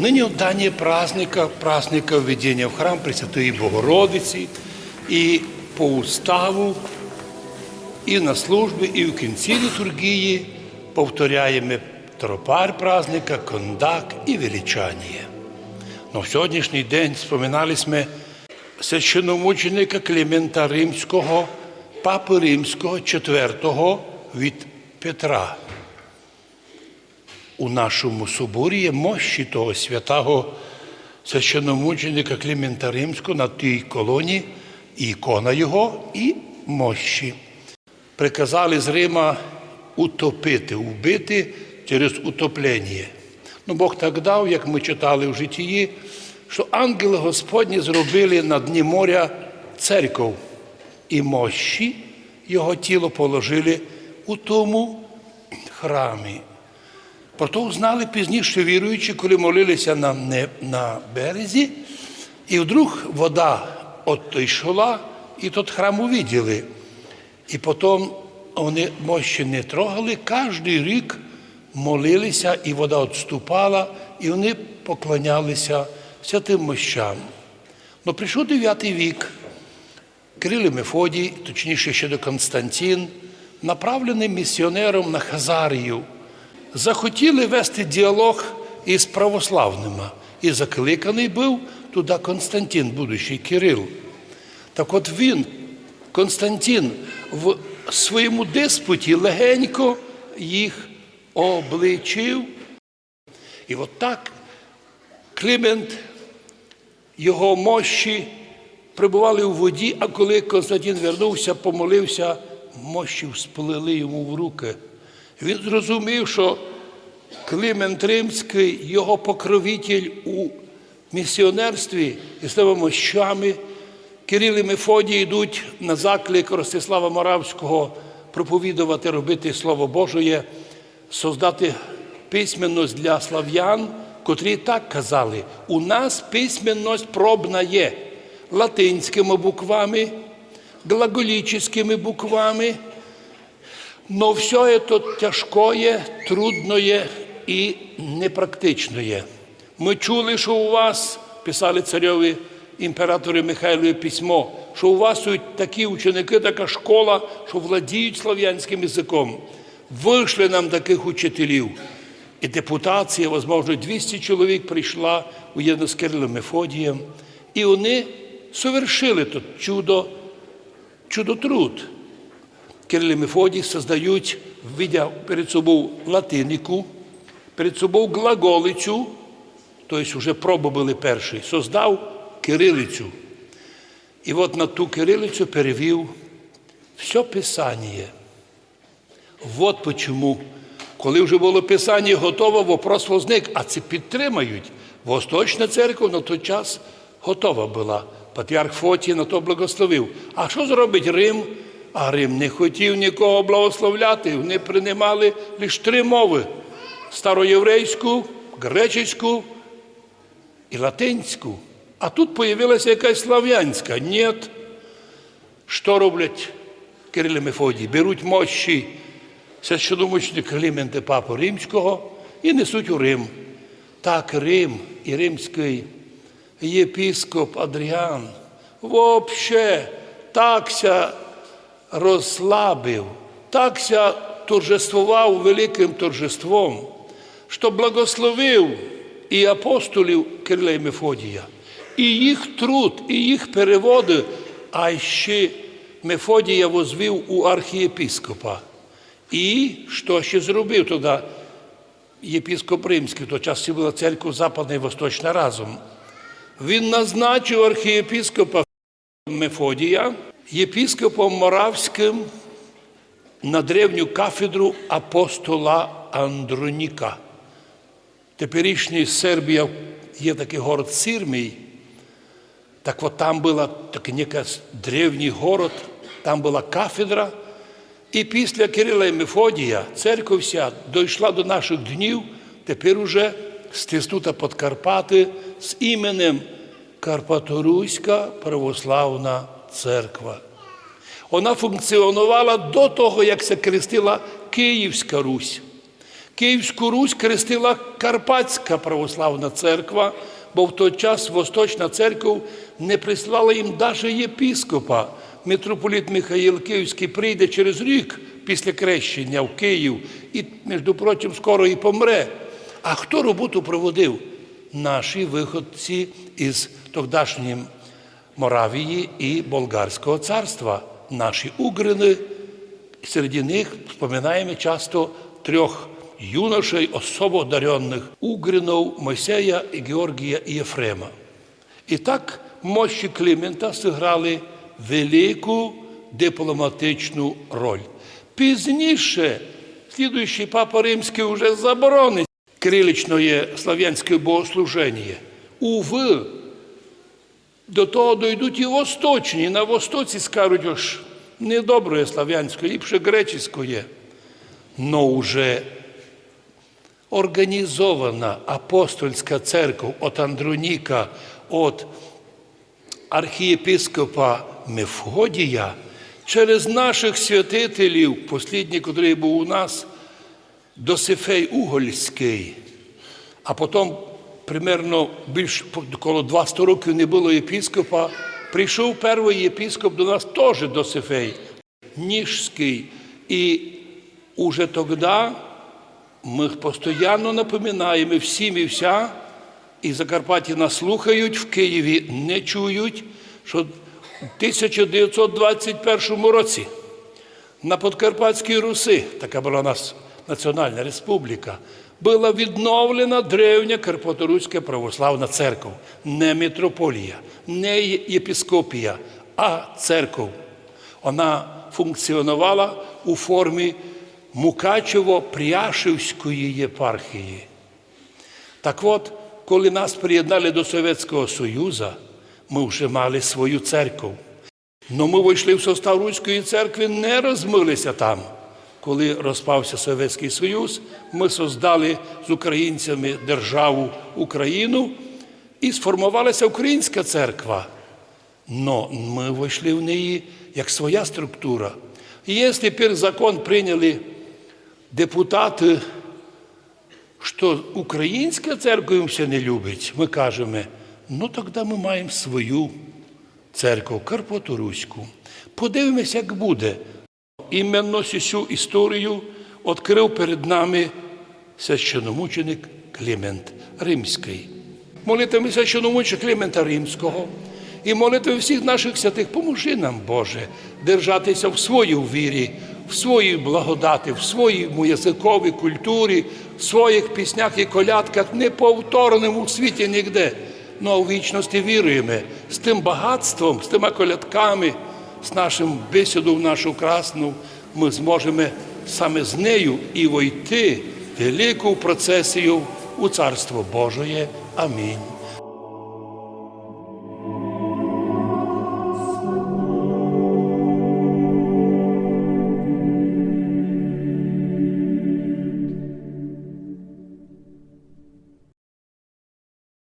Нині дання праздника, праздника введення в храм Пресвятої Богородиці і по уставу, і на службі, і в кінці літургії повторяємо тропар праздника, кондак і величання. Но в сьогоднішній день споминали ми священномученика Клімента Римського, папи Римського IV від Петра. У нашому соборі є мощі того святого священномученика Клімента Римського на тій колоні, і ікона його, і мощі. Приказали з Рима утопити, вбити через утоплення. Ну, Бог так дав, як ми читали в житті, що ангели Господні зробили на дні моря церков і мощі його тіло положили у тому храмі. Про то знали пізніше віруючі, коли молилися на, на березі, і вдруг вода отойшла, і тот храм увиділи. І потім вони мощі не трогали, кожен рік молилися, і вода відступала, і вони поклонялися святим мощам. Ну, прийшов 9 вік, Кирил і Мефодій, точніше ще до Константин, направлений місіонером на Хазарію, захотіли вести діалог із православними. І закликаний був туди Константин, будущий Кирил. Так от він, Константин, в своєму диспуті легенько їх обличив. І от так Климент, його мощі прибували у воді, а коли Константин вернувся, помолився, мощі сплили йому в руки. Він зрозумів, що Климент Римський, його покровитель у місіонерстві і словом мощами, Кирил і Мефодій йдуть на заклик Ростислава Моравського проповідувати, робити Слово Божоє, создати письменність для слав'ян, котрі так казали, у нас письменність пробна є латинськими буквами, глаголічними буквами, но все это тяжкое, трудное і непрактичне. Ми чули, що у вас, писали царьові імператори Михайлові письмо, що у вас такі ученики, така школа, що владіють слав'янським язиком. Вийшли нам таких учителів. І депутація, можливо, 200 чоловік прийшла у Кирилом Мефодієм, і вони совершили тут чудо, чудотруд. Кирил і Мефодій создають, видя перед собою латинику, перед собою глаголицю, тобто вже пробували перший, создав кирилицю. І от на ту кирилицю перевів все Писання. От почому, коли вже було Писання готове, вопрос возник, а це підтримають. Восточна церква на той час готова була. Патріарх Фотій на то благословив. А що зробить Рим? А Рим не хотів нікого благословляти. Вони приймали лише три мови: староєврейську, гречеську і латинську. А тут появилася якась слав'янська. Ні. Що роблять Кирил і Мефодій? Беруть мощі священомучника Климента Папу Римського і несуть у Рим. Так Рим і римський єпіскоп Адріан вообще такся розслабив, такся торжествував великим торжеством, що благословив і апостолів Кирила і Мефодія, і їх труд, і їх переводи, а ще Мефодія возвів у архієпіскопа. І що ще зробив тоді єпіскоп Римський, в той час була церква Западна і Восточна разом. Він назначив архієпіскопа Мефодія єпіскопом Моравським на древню кафедру апостола Андроніка. Теперішній Сербія є такий город Сирмій. Так от там була такий якийсь древній город, там була кафедра. І після Кирила і Мефодія церква вся дійшла до наших днів, тепер уже стиснута Подкарпати з іменем Карпаторуська православна церква. Вона функціонувала до того, як се крестила Київська Русь. Київську Русь крестила Карпатська православна церква, бо в той час Восточна церква не прислала їм навіть єпіскопа. Митрополіт Михаїл Київський прийде через рік після крещення в Київ і, між прочим, скоро і помре. А хто роботу проводив? Наші виходці із тогдашньої Моравії і Болгарського царства, наші угрини. Серед них споминаємо часто трьох юношей, особо одаренних угринов Мойсея Георгія і Єфрема. І так мощі Клімента зіграли велику дипломатичну роль. Пізніше слідуючий папа Римський вже заборонить кириличне слав'янське богослуження. Уви, до того дойдуть і восточні. На востоці скажуть, ось недобре слав'янське, ліпше греческое. Но уже організована апостольська церква от Андроніка, от архієпископа Мефодія, через наших святителів, послідній, який був у нас, Досифей Угольський, а потім примерно більш коло 200 років не було єпіскопа. Прийшов перший єпіскоп до нас теж Досифей, Ніжський. І уже тоді ми постійно напоминаємо всім і вся, і Закарпатті нас слухають, в Києві не чують, що в 1921 році на Подкарпатській Руси, така була у нас Національна Республіка, була відновлена древня Карпаторуська православна церква, не митрополія, не єпіскопія, а церква. Вона функціонувала у формі Мукачево-Пряшівської єпархії. Так от, коли нас приєднали до Совєтського Союзу, ми вже мали свою церкву. Но ми вийшли в состав Руської церкви, не розмилися там. Коли розпався Совєтський Союз, ми создали з українцями державу Україну і сформувалася Українська церква. Но ми вийшли в неї як своя структура. І якщо тепер закон прийняли депутати, що українська церква їм все не любить, ми кажемо, ну тоді ми маємо свою церкву Карпаторуську. Подивимося, як буде. Іменно цю історію відкрив перед нами священомученик Клімент Римський. Молитвами священомученика Клімента Римського і молитви всіх наших святих, поможи нам, Боже, держатися в своїй вірі, в своїй благодаті, в своєму язиковій культурі, в своїх піснях і колядках, неповторним у світі ніде. Ну а у вічності віруємо з тим багатством, з тими колядками, з нашим бесіду в нашу красну, ми зможемо саме з нею і войти в велику процесію у Царство Божоє. Амінь.